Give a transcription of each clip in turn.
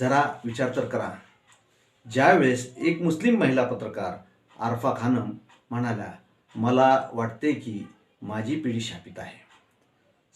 जरा विचार तर करा. ज्यावेळेस एक मुस्लिम महिला पत्रकार आरफा खानम म्हणाल्या मला वाटते की माझी पिढी शापित आहे.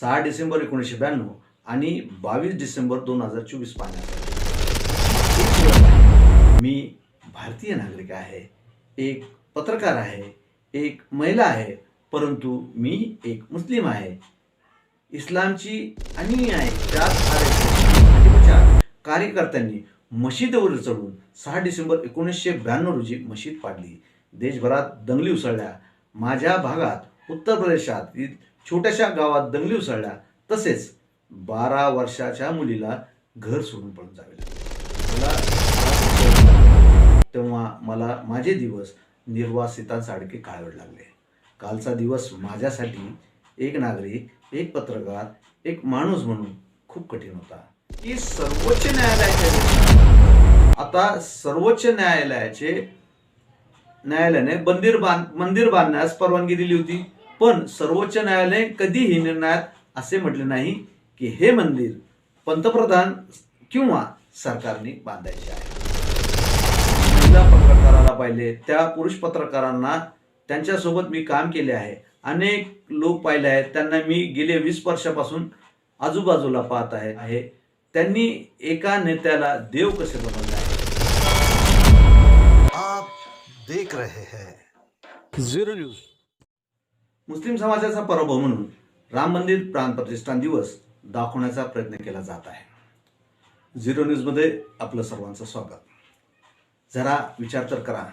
सहा डिसेंबर एकोणीसशे ब्याण्णव आणि बावीस डिसेंबर दोन हजार चोवीस पाहण्यासाठी मी भारतीय नागरिक आहे एक पत्रकार आहे एक महिला आहे परंतु मी एक मुस्लिम आहे. इस्लामची आणि आहे. त्यात कार्यकर्त्यांनी मशिदीवर चढून सहा डिसेंबर एकोणीसशे ब्याण्णव रोजी मशीद पाडली. देशभरात दंगली उसळल्या. माझ्या भागात उत्तर प्रदेशात छोट्याशा गावात दंगली उसळल्या. तसेच बारा वर्षाच्या मुलीला घर सोडून पळून जावे मला तेव्हा मला माझे दिवस निर्वासितांसारखे काळवड लागले. कालचा दिवस माझ्यासाठी एक नागरिक एक पत्रकार एक माणूस म्हणून खूप कठीण होता. की सर्वोच्च न्यायालयाच्या आता सर्वोच्च न्यायालयाचे न्यायालयाने मंदिर बांध मंदिर बांधण्यास परवानगी दिली होती. पण सर्वोच्च न्यायालय कधीही निर्णयात असे म्हटले नाही की हे मंदिर पंतप्रधान किंवा सरकारने बांधायचे आहे. महिला पत्रकाराला पाहिले त्या पुरुष पत्रकारांना त्यांच्यासोबत मी काम केले आहे. अनेक लोक पाहिले आहेत. त्यांना मी गेले वीस वर्षापासून आजूबाजूला पाहत आहे आहे. त्यांनी एका नेत्याला देव कसे बनवले आहे? आप देख रहे हैं। Zero news. मुस्लिम समाजाचा पराभव म्हणून राम मंदिर प्राण प्रतिष्ठान दिवस दाखवण्याचा प्रयत्न केला जात आहे. झिरो न्यूजमध्ये आपलं सर्वांचं स्वागत. जरा विचार तर करा.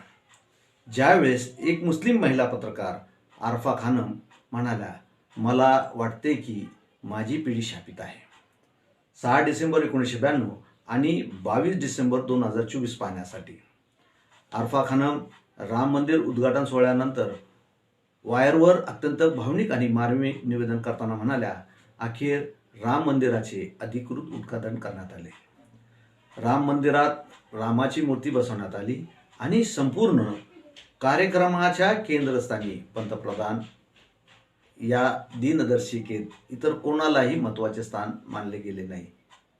ज्यावेळेस एक मुस्लिम महिला पत्रकार आरफा खानम म्हणाल्या मला वाटते की माझी पिढी शापित आहे. सहा डिसेंबर एकोणीसशे ब्याण्णव आणि बावीस डिसेंबर दोन हजार चोवीस पाहण्यासाठी. आरफा खानम राम मंदिर उद्घाटन सोहळ्यानंतर वायरवर अत्यंत भावनिक आणि मार्मिक निवेदन करताना म्हणाल्या अखेर राम मंदिराचे अधिकृत उद्घाटन करण्यात आले. राम मंदिरात रामाची मूर्ती बसवण्यात आली आणि संपूर्ण कार्यक्रमाच्या केंद्रस्थानी पंतप्रधान या दिनदर्शिकेत इतर कोणालाही महत्त्वाचे स्थान मानले गेले नाही.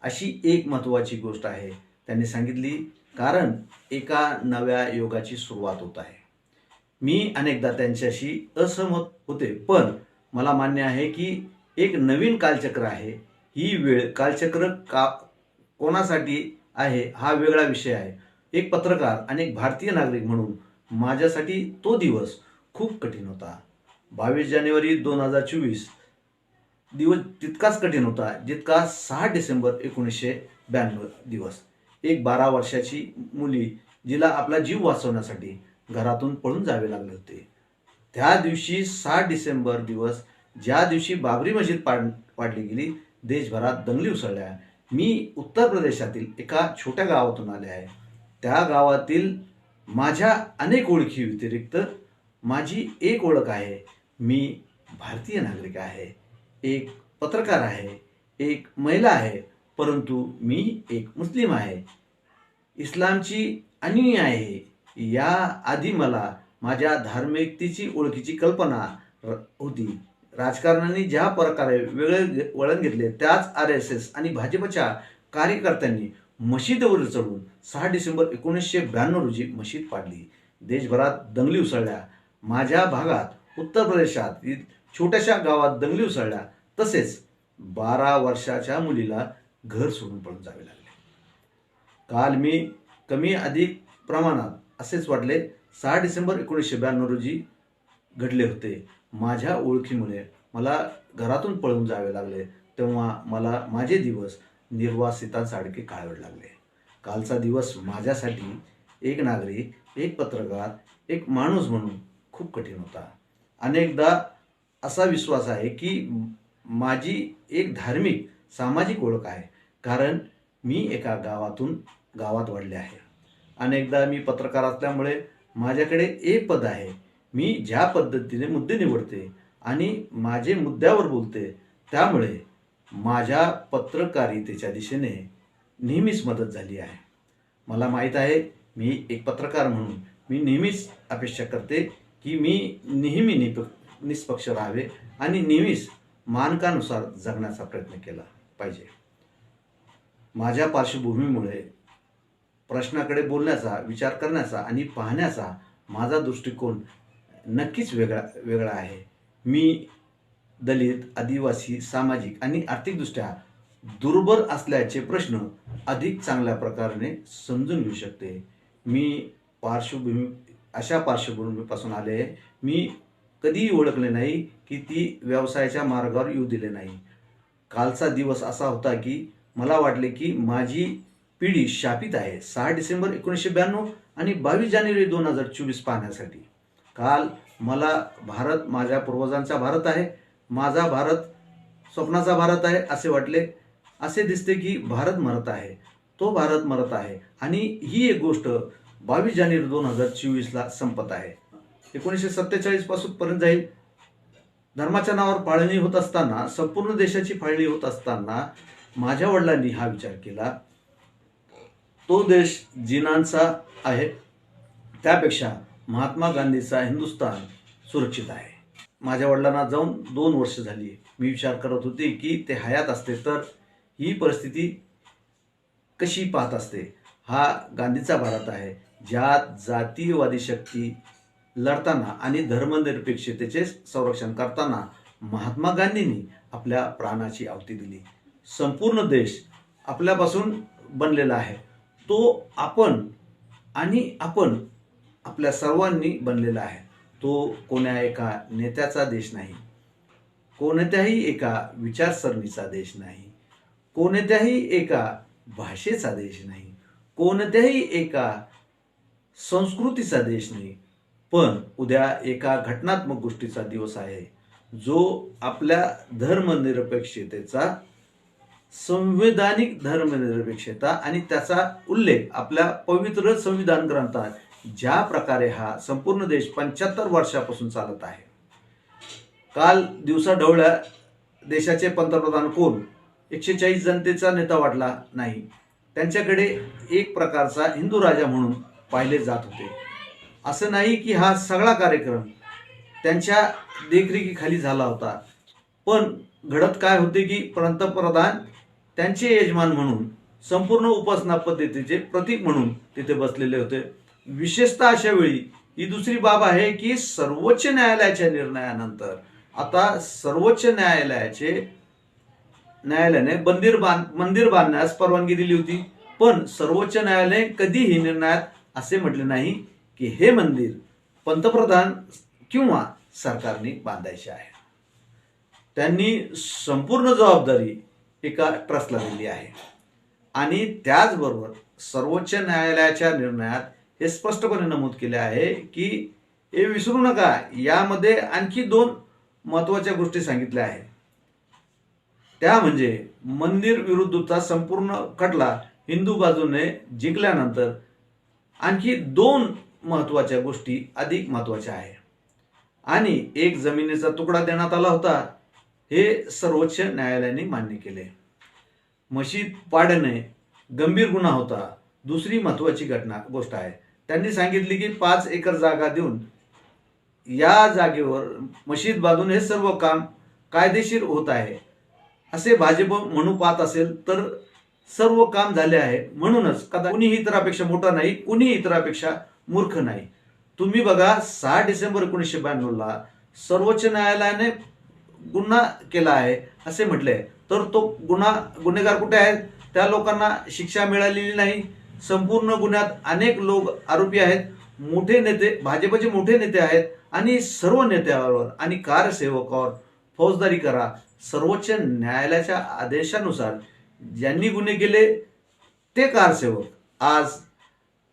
अशी एक महत्त्वाची गोष्ट आहे त्यांनी सांगितली कारण एका नव्या योगाची सुरुवात होत आहे. मी अनेकदा त्यांच्याशी असहमत होते पण मला मान्य आहे की एक नवीन कालचक्र आहे. ही वेळ कालचक्र का कोणासाठी आहे हा वेगळा विषय आहे. एक पत्रकार आणि एक भारतीय नागरिक म्हणून माझ्यासाठी तो दिवस खूप कठीण होता. बावीस जानेवारी दोन हजार चोवीस. दिवस तितकाच कठीण होता जितका सहा डिसेंबर एकोणीसशे ब्याण्णव दिवस. एक बारा वर्षाची मुली जिला आपला जीव वाचवण्यासाठी घरातून पळून जावे लागले होते. त्या दिवशी सहा डिसेंबर दिवस ज्या दिवशी बाबरी मशीद पाड पाडली गेली देशभरात दंगली उसळल्या. मी उत्तर प्रदेशातील एका छोट्या गावातून आले आहे. त्या गावातील माझ्या अनेक ओळखी व्यतिरिक्त माझी एक ओळख आहे. मी भारतीय नागरिक आहे एक पत्रकार आहे एक महिला आहे परंतु मी एक मुस्लिम आहे. इस्लामची आणि आहे. या आधी मला माझ्या धार्मिकतेची ओळखीची कल्पना र- होती. राजकारणाने ज्या प्रकारे वेगळे वळण घेतले त्याच आर एस एस आणि भाजपच्या कार्यकर्त्यांनी मशिदीवर चढून सहा डिसेंबर एकोणीसशे ब्याण्णव रोजी मशीद पाडली. देशभरात दंगली उसळल्या. माझ्या भागात उत्तर प्रदेशात छोट्याशा गावात दंगली उसळल्या. तसेच बारा वर्षाच्या मुलीला घर सोडून पळून जावे लागले. काल मी कमी अधिक प्रमाणात असेच वाटले सहा डिसेंबर एकोणीसशे ब्याण्णव रोजी घडले होते. माझ्या ओळखीमुळे मला घरातून पळून जावे लागले. तेव्हा मला माझे दिवस निर्वासितांसारखे काळवड लागले. कालचा दिवस माझ्यासाठी एक नागरिक एक पत्रकार एक माणूस म्हणून खूप कठीण होता. अनेकदा असा विश्वास आहे की माझी एक धार्मिक सामाजिक ओळख आहे. कारण मी एका गावातून गावात वाढले आहे. अनेकदा मी पत्रकार असल्यामुळे माझ्याकडे एक पद आहे. मी ज्या पद्धतीने मुद्दे निवडते आणि माझे मुद्द्यावर बोलते त्यामुळे माझ्या पत्रकारितेच्या दिशेने नेहमीच मदत झाली आहे. मला माहीत आहे मी एक पत्रकार म्हणून मी नेहमीच अपेक्षा करते की मी नेहमी निप निष्पक्ष राहावे आणि नेहमीच मानकानुसार जगण्याचा प्रयत्न केला पाहिजे. माझ्या पार्श्वभूमीमुळे प्रश्नाकडे बोलण्याचा विचार करण्याचा आणि पाहण्याचा माझा दृष्टिकोन नक्कीच वेगळा वेगळा आहे. मी दलित आदिवासी सामाजिक आणि आर्थिकदृष्ट्या दुर्बल असल्याचे प्रश्न अधिक चांगल्या प्रकारे समजून घेऊ शकते. मी पार्श्वभूमी अशा पार्श्वभूमीपासून आले मी कधीही ओळखले नाही की ती व्यवसायाच्या मार्गावर येऊ दिले नाही. कालचा दिवस असा होता की मला वाटले की माझी पिढी शापित आहे. सहा डिसेंबर एकोणीसशे ब्याण्णव आणि बावीस जानेवारी दोन हजार चोवीस पाहण्यासाठी. काल मला भारत माझ्या पूर्वजांचा भारत आहे. माझा भारत स्वप्नाचा भारत आहे असे वाटले. असे दिसते की भारत मरत आहे. तो भारत मरत आहे. आणि ही एक गोष्ट बावीस जानेवारी दोन हजार चोवीसला संपत आहे. एकोणीसशे सत्तेचाळीसपासून पर्यंत जाईल. धर्माच्या नावावर फाळणी होत असताना संपूर्ण देशाची फाळणी होत असताना माझ्या वडिलांनी हा विचार केला. तो देश जिनांचा आहे. त्यापेक्षा महात्मा गांधीचा हिंदुस्थान सुरक्षित आहे. माझ्या वडिलांना जाऊन दोन वर्ष झाली. मी विचार करत होते की ते हयात असते तर ही परिस्थिती कशी पाहत असते? हा गांधीचा भारत आहे. ज्या जातीयवादी शक्ती लढताना आणि धर्मनिरपेक्षतेचे संरक्षण करताना महात्मा गांधींनी आपल्या प्राणाची आवती दिली. संपूर्ण देश आपल्यापासून बनलेला आहे. तो आपण आणि आपण आपल्या सर्वांनी बनलेला आहे. तो कोण्या एका नेत्याचा देश नाही. कोणत्याही एका विचारसरणीचा देश नाही. कोणत्याही एका भाषेचा देश नाही. कोणत्याही एका संस्कृतीचा देश नाही पण उद्या एका घटनात्मक गोष्टीचा दिवस आहे जो आपल्या धर्मनिरपेक्षतेचा संवैधानिक धर्मनिरपेक्षता आणि त्याचा उल्लेख आपल्या पवित्र संविधान ग्रंथात ज्या प्रकारे हा संपूर्ण देश पंच्याहत्तर वर्षापासून चालत आहे. काल दिवसा ढवळ्या देशाचे पंतप्रधान कोण? एकशे चाळीस जनतेचा नेता वाटला नाही. त्यांच्याकडे एक प्रकारचा हिंदू राजा म्हणून पाहिले जात होते. असं नाही की हा सगळा कार्यक्रम त्यांच्या देखरेखीखाली झाला होता. पण घडत काय होते की पंतप्रधान त्यांचे यजमान म्हणून संपूर्ण उपासना पद्धतीचे प्रतीक म्हणून तिथे बसलेले होते. विशेषतः अशा वेळी ही दुसरी बाब आहे की सर्वोच्च न्यायालयाच्या निर्णयानंतर आता सर्वोच्च न्यायालयाचे न्यायालयाने मंदिर बांध मंदिर बांधण्यास परवानगी दिली होती. पण सर्वोच्च न्यायालय कधीही निर्णयात असे म्हटले नाही की हे मंदिर पंतप्रधान किंवा सरकारने बांधायचे आहे. त्यांनी संपूर्ण जबाबदारी एका ट्रस्टला दिली आहे. आणि त्याचबरोबर सर्वोच्च न्यायालयाच्या निर्णयात हे स्पष्टपणे नमूद केले आहे की हे विसरू नका. यामध्ये आणखी दोन महत्त्वाच्या गोष्टी सांगितल्या आहेत. त्या म्हणजे मंदिर विरुद्धचा संपूर्ण खटला हिंदू बाजूने जिंकल्यानंतर आणखी दोन महत्त्वाच्या गोष्टी अधिक महत्त्वाच्या आहे. आणि एक जमिनीचा तुकडा देण्यात आला होता हे सर्वोच्च न्यायालयाने मान्य केले. मशीद पाडणे गंभीर गुन्हा होता. दुसरी महत्वाची घटना गोष्ट आहे. त्यांनी सांगितली की पाच एकर जागा देऊन या जागेवर मशीद बांधून हे सर्व काम कायदेशीर होत आहे. असे भाजप म्हणू पाहत असेल तर सर्व काम झाले आहे. म्हणूनच कदा कुणीही इतरापेक्षा मोठा नाही कुणीही इतरापेक्षा मूर्ख नाही. तुम्ही बघा सहा डिसेंबर एकोणीसशे ब्याण्णवला सर्वोच्च न्यायालयाने गुन्हा केला आहे असे म्हटले तर तो गुन्हा गुन्हेगार कुठे आहेत? त्या लोकांना शिक्षा मिळालेली नाही. संपूर्ण गुन्ह्यात अनेक लोक आरोपी आहेत. मोठे नेते भाजपचे मोठे नेते आहेत आणि सर्व नेत्यावर आणि कारसेवकावर फौजदारी करा. सर्वोच्च न्यायालयाच्या आदेशानुसार ज्यांनी गुन्हे केले ते कारसेवक आज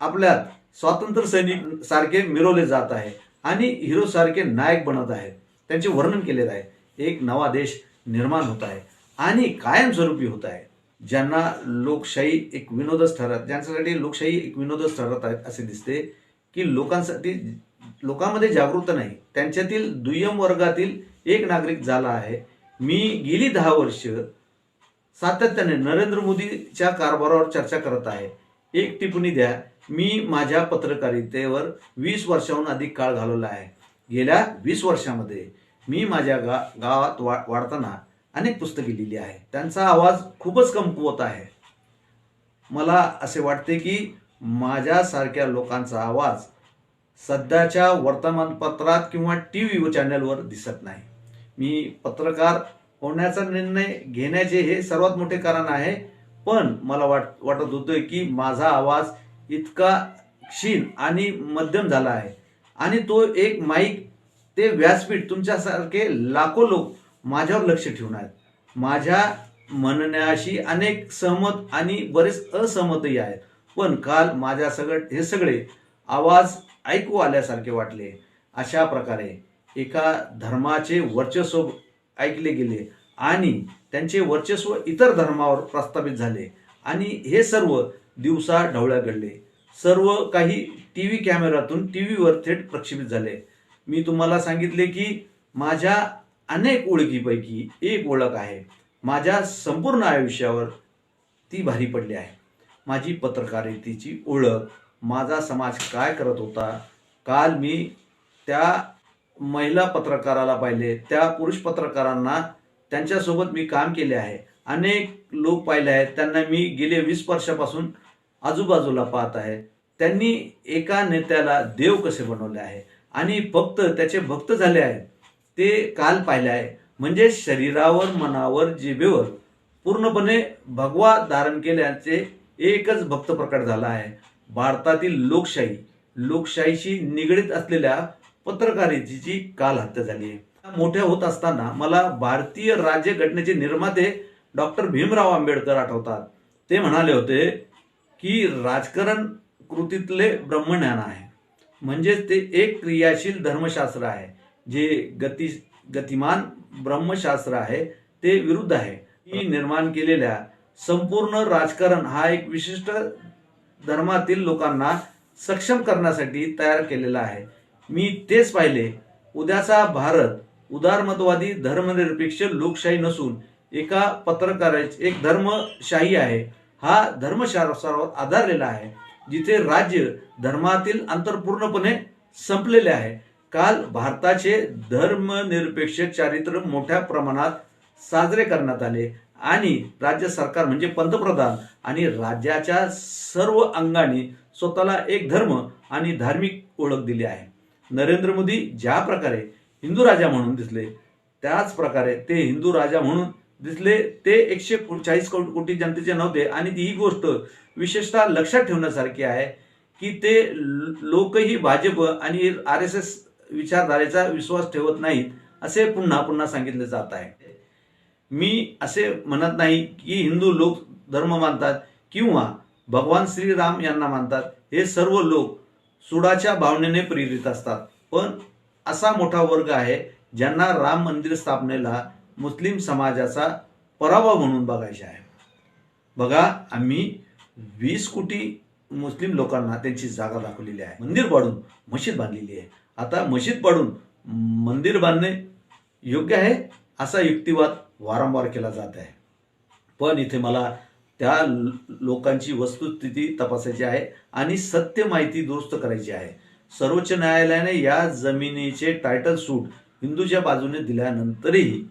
आपल्यात स्वातंत्र्य सैनिक सारखे मिरवले जात आहे आणि हिरो सारखे नायक बनत आहेत. त्यांचे वर्णन केलेलं आहे. एक नवा देश निर्माण होत आहे आणि कायमस्वरूपी होत आहे. ज्यांना लोकशाही एक विनोदच ठरत ज्यांच्यासाठी लोकशाही एक विनोदच ठरत आहेत असे दिसते की लोकांसाठी लोकांमध्ये जागृत नाही. त्यांच्यातील दुय्यम वर्गातील एक नागरिक झाला आहे. मी गेली दहा वर्ष सातत्याने नरेंद्र मोदीच्या कारभारावर चर्चा करत आहे. एक टिप्पणी द्या. मी माझ्या पत्रकारितेवर वीस वर्षाहून अधिक काळ घालवला आहे. गेल्या वीस वर्षामध्ये मी माझ्या गा गावात वा वाढताना अनेक पुस्तके लिहिली आहे. त्यांचा आवाज खूपच कमकुवत आहे. मला असे वाटते की माझ्यासारख्या लोकांचा आवाज सध्याच्या वर्तमानपत्रात किंवा टी व्ही चॅनलवर दिसत नाही. मी पत्रकार होण्याचा निर्णय घेण्याचे हे सर्वात मोठे कारण आहे. पण मला वाट वाटत होतं की माझा आवाज इतका क्षीण आणि मध्यम झाला आहे. आणि तो एक माईक ते व्यासपीठ तुमच्यासारखे लाखो लोक माझ्यावर लक्ष ठेवून आहेत. माझ्या म्हणण्याशी अनेक सहमत आणि बरेच असहमतही आहेत. पण काल माझ्या सगळ हे सगळे आवाज ऐकू आल्यासारखे वाटले. अशा प्रकारे एका धर्माचे वर्चस्व ऐकले गेले आणि त्यांचे वर्चस्व इतर धर्मावर प्रस्थापित झाले आणि हे सर्व दिवसा ढवळ्या घडले. सर्व काही टी व्ही कॅमेऱ्यातून टी व्हीवर थेट प्रक्षेपित झाले. मी तुम्हाला सांगितले की माझ्या अनेक ओळखीपैकी एक ओळख आहे. माझ्या संपूर्ण आयुष्यावर ती भारी पडली आहे. माझी पत्रकारितेची ओळख माझा समाज काय करत होता काल मी त्या महिला पत्रकाराला पाहिले. त्या पुरुष पत्रकारांना त्यांच्यासोबत मी काम केले आहे. अनेक लोक पाहिले आहेत. त्यांना मी गेले वीस वर्षापासून आजूबाजूला पाहत आहे. त्यांनी एका नेत्याला देव कसे बनवले आहे? आणि फक्त त्याचे भक्त झाले आहेत. ते काल पाहिले आहे. म्हणजे शरीरावर मनावर जिभेवर पूर्णपणे भगवा धारण केल्याचे एकच भक्त प्रकट झाला आहे. भारतातील लोकशाही लोकशाहीशी निगडीत असलेल्या पत्रकारितेची काल हत्या झाली आहे. मोठ्या होत असताना मला भारतीय राज्यघटनेचे निर्माते डॉक्टर भीमराव आंबेडकर आठवतात. ते म्हणाले होते की राजकारण कृतीतले ब्रह्मज्ञान आहे. म्हणजेच ते एक क्रियाशील धर्मशास्त्र आहे. जे गती गतिमान ब्रह्मशास्त्र आहे ते विरुद्ध आहे. ही निर्माण केलेल्या संपूर्ण राजकारण हा एक विशिष्ट धर्मातील लोकांना सक्षम करण्यासाठी तयार केलेला आहे. मी तेच पाहिले. उद्याचा भारत उदारमतवादी धर्मनिरपेक्ष लोकशाही नसून एका पत्रकाराची एक धर्मशाही आहे. हा धर्मशास्त्रावर आधारलेला आहे जिथे राज्य धर्मातील अंतर पूर्णपणे संपलेले आहे. काल भारताचे धर्मनिरपेक्ष चारित्र्य मोठ्या प्रमाणात साजरे करण्यात आले आणि राज्य सरकार म्हणजे पंतप्रधान आणि राज्याच्या सर्व अंगाने स्वतःला एक धर्म आणि धार्मिक ओळख दिली आहे. नरेंद्र मोदी ज्या प्रकारे हिंदू राजा म्हणून दिसले त्याच प्रकारे ते हिंदू राजा म्हणून दिसले ते एकशे चाळीस कोटी जनतेचे नव्हते. आणि ती ही गोष्ट विशेषतः लक्षात ठेवण्यासारखी आहे की ते लोकही भाजप आणि आर एस एस विचारधारेचा विश्वास ठेवत नाहीत असे पुन्हा पुन्हा सांगितले जात आहे. मी असे म्हणत नाही की हिंदू लोक धर्म मानतात किंवा भगवान श्रीराम यांना मानतात. हे सर्व लोक सुडाच्या भावनेने प्रेरित असतात. पण असा मोठा वर्ग आहे ज्यांना राम मंदिर स्थापनेला मुस्लिम समाजाचा पराभव म्हणून बघायचे आहे. बघा आम्ही वीस कोटी मुस्लिम लोकांना त्यांची जागा दाखवलेली आहे. मंदिर पाडून मशीद बांधलेली आहे. आता मशीद पाडून मंदिर बांधणे योग्य आहे? असा युक्तिवाद वारंवार केला जात आहे. पण इथे मला त्या लोकांची वस्तुस्थिती तपासायची आहे आणि सत्य माहिती दुरुस्त करायची आहे. सर्वोच्च न्यायालयाने या जमिनीचे टायटल सूट हिंदूच्या बाजूने दिल्यानंतरही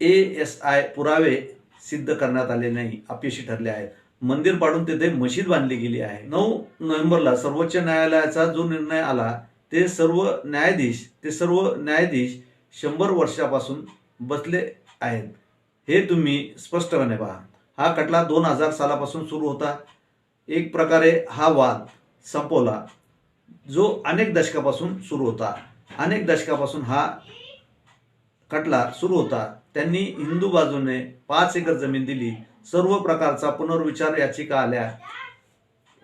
ए एस आय पुरावे सिद्ध करण्यात आले नाही अपयशी ठरले आहेत. मंदिर पाडून तेथे मशीद बांधली गेली आहे. नऊ नोव्हेंबरला सर्वोच्च न्यायालयाचा जो निर्णय आला ते सर्व न्यायाधीश ते सर्व न्यायाधीश शंभर वर्षापासून बसले आहेत. हे तुम्ही स्पष्टपणे पहा. हा खटला दोन हजार सालापासून सुरू होता. एक प्रकारे हा वाद संपवला जो अनेक दशकापासून सुरू होता. अनेक दशकापासून हा खटला सुरू होता. त्यांनी हिंदू बाजूने पाच एकर जमीन दिली. सर्व प्रकारचा पुनर्विचार याचिका आल्या.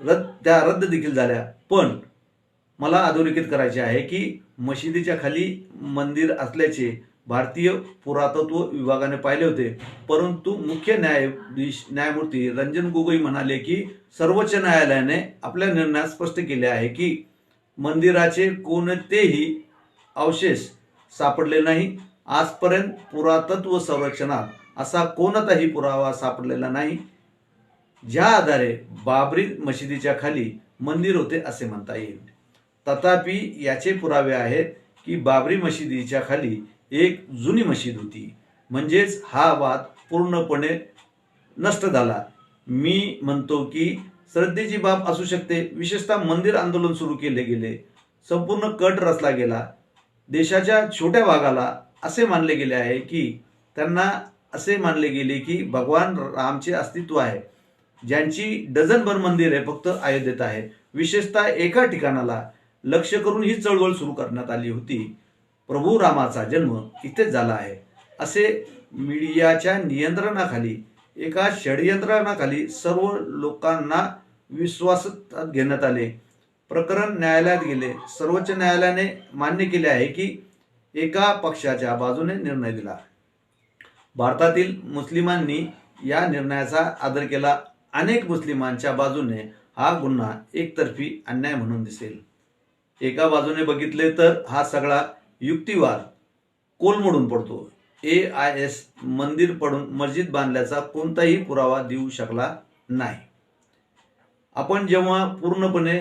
रद्द त्या रद्द देखील झाल्या. पण मला अधोरेखित करायचे आहे की मशिदीच्या खाली मंदिर असल्याचे भारतीय पुरातत्व विभागाने पाहिले होते. परंतु मुख्य न्यायाधीश न्यायमूर्ती रंजन गोगोई म्हणाले की सर्वोच्च न्यायालयाने आपल्या निर्णयात स्पष्ट केले आहे की मंदिराचे कोणतेही अवशेष सापडले नाही. आजपर्यंत पुरातत्व संरक्षणात असा कोणताही पुरावा सापडलेला नाही. ज्या आधारे बाबरी मशिदीच्या खाली मंदिर होते असे म्हणता येईल. तथापि याचे पुरावे आहेत की बाबरी मशिदीच्या खाली एक जुनी मशीद होती. म्हणजेच हा वाद पूर्णपणे नष्ट झाला. मी म्हणतो की श्रद्धेची बाब असू शकते. विशेषतः मंदिर आंदोलन सुरू केले गेले. संपूर्ण कट रचला गेला. देशाच्या छोट्या भागाला असे मानले गेले आहे की त्यांना असे मानले गेले की भगवान रामचे अस्तित्व आहे. ज्यांची डझनभर मंदिर आहे फक्त अयोध्येत आहे. विशेषतः एका ठिकाणाला लक्ष करून ही चळवळ सुरू करण्यात आली होती. प्रभू रामाचा जन्म इथेच झाला आहे. असे मीडियाच्या नियंत्रणाखाली एका षडयंत्रणाखाली सर्व लोकांना विश्वासात घेण्यात आले. प्रकरण न्यायालयात गेले. सर्वोच्च न्यायालयाने मान्य केले आहे की एका पक्षाच्या बाजूने निर्णय दिला. भारतातील मुस्लिमांनी या निर्णयाचा आदर केला. अनेक मुस्लिमांच्या बाजूने हा गुन्हा एकतर्फी अन्याय म्हणून दिसेल. एका बाजूने बघितले तर हा सगळा युक्तिवाद कोलमडून पडतो. ए आय एस मंदिर पडून मस्जिद बांधल्याचा कोणताही पुरावा देऊ शकला नाही. आपण जेव्हा पूर्णपणे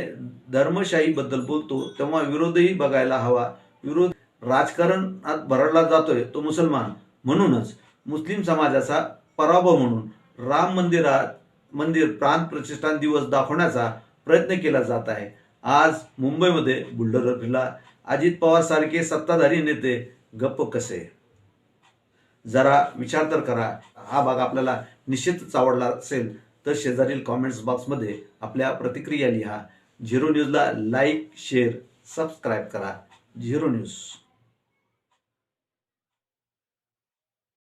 धर्मशाहीबद्दल बोलतो तेव्हा विरोधही बघायला हवा. विरोध राजकारणात भरडला जातोय तो मुसलमान. म्हणूनच मुस्लिम समाजाचा पराभव म्हणून राम मंदिरात मंदिर प्रांत प्रतिष्ठान दिवस दाखवण्याचा प्रयत्न केला जात आहे. आज मुंबईमध्ये बुलडोजर फिरला. अजित पवार सारखे सत्ताधारी नेते गप्प कसे? जरा विचार तर करा. हा भाग आपल्याला निश्चितच आवडला असेल तर शेजारील कॉमेंट्स बॉक्समध्ये आपल्या प्रतिक्रिया लिहा. झिरो न्यूजला लाईक शेअर सबस्क्राईब करा. Zero News.